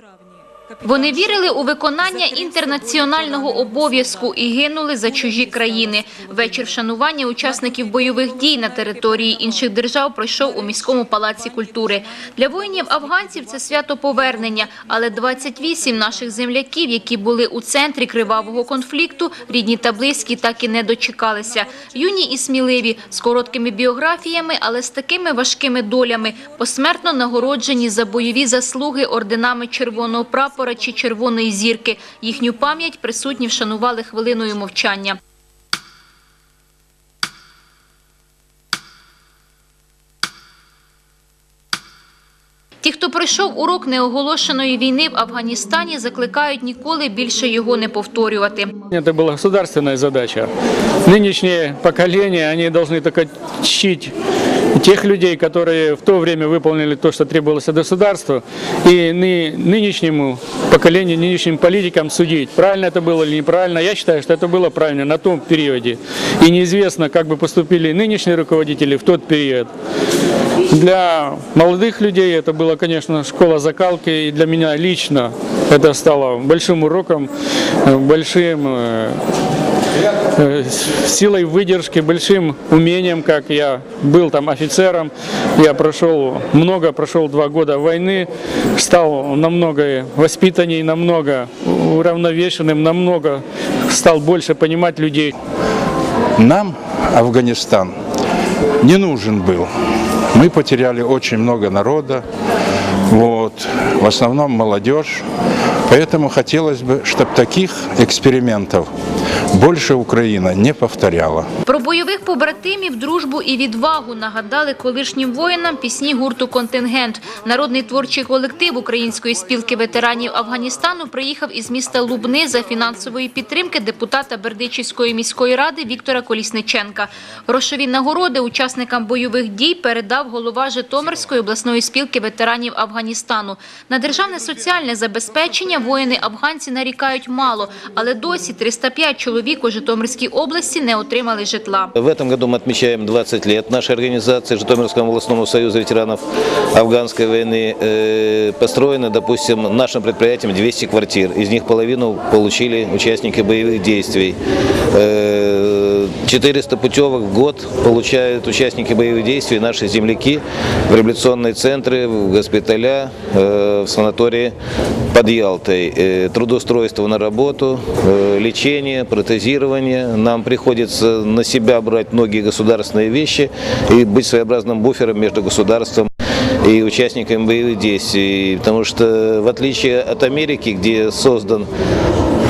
травні. Вони вірили у виконання інтернаціонального обов'язку і гинули за чужі країни. Вечір вшанування учасників бойових дій на території інших держав пройшов у міському палаці культури. Для воїнів-афганців це свято повернення, але 28 наших земляків, які були у центрі кривавого конфлікту, рідні та близькі так і не дочекалися. Юні і сміливі, з короткими біографіями, але з такими важкими долями, посмертно нагороджені за бойові заслуги орденами Червоного прапора чи Червоної зірки. Їхню пам'ять присутні вшанували хвилиною мовчання. Ті, хто пройшов урок неоголошеної війни в Афганістані, закликають ніколи більше його не повторювати. Это была государственная задача. Нынешние поколения, они должны только чтить тех людей, которые в то время выполнили то, что требовалось от государства, и ны- нынешнему поколению, нынешним политикам судить, правильно это было или неправильно. Я считаю, что это было правильно на том периоде. И неизвестно, как бы поступили нынешние руководители в тот период. Для молодых людей это была, конечно, школа закалки, и для меня лично это стало большим уроком, э, большим э, силой выдержки, большим умением, как я был там офицером, я прошел много, прошел два года войны, стал намного воспитанней, намного уравновешенным, намного стал больше понимать людей. Нам Афганистан не нужен был. Мы потеряли очень много народа, вот, в основном молодежь. Поэтому хотелось бы, чтобы таких экспериментов больше Украина не повторяла. Про бойових побратимів, дружбу і відвагу нагадали колишнім воїнам пісні гурту «Контингент». Народний творчий колектив Української спілки ветеранів Афганістану приїхав із міста Лубни за фінансової підтримки депутата Бердичівської міської ради Віктора Колісниченка. Грошові нагороди учасникам бойових дій передав голова Житомирської обласної спілки ветеранів Афганістану. На державне соціальне забезпечення воїни-афганці нарікають мало, але досі 305 чоловік у Житомирській області не отримали житла. В этом году мы отмечаем 20 лет нашей организации Житомирскому областному союзу ветеранов афганской войны. Э, Построено, допустим, нашим предприятием 200 квартир. Из них половину получили участники боевых действий. Э, 400 путевок в год получают участники боевых действий, наши земляки в реабилитационные центры, в госпиталя, э, в санатории под Ялтой. Э, Трудоустройство на работу, э, лечение, протезирование. Нам приходится на себя брать многие государственные вещи и быть своеобразным буфером между государством и участниками боевых действий. Потому что в отличие от Америки, где создан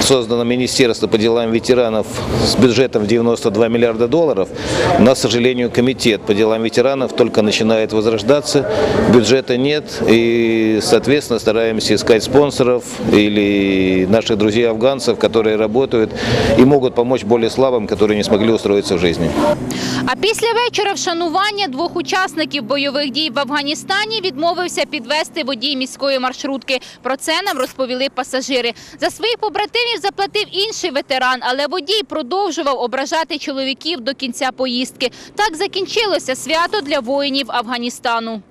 создано Министерство по делам ветеранов с бюджетом в 92 миллиарда долларов. У нас, к сожалению, комитет по делам ветеранов только начинает возрождаться, бюджета нет, и, соответственно, стараемся искать спонсоров или наших друзей-афганцев, которые работают и могут помочь более слабым, которые не смогли устроиться в жизни. А після вечора вшанування двох учасників бойових дій в Афганістані відмовився підвести водій міської маршрутки. Про це нам розповіли пасажири. За своїх побратимів заплатив інший ветеран, але водій продовжував ображати чоловіків до кінця поїздки. Так закінчилося свято для воїнів Афганістану.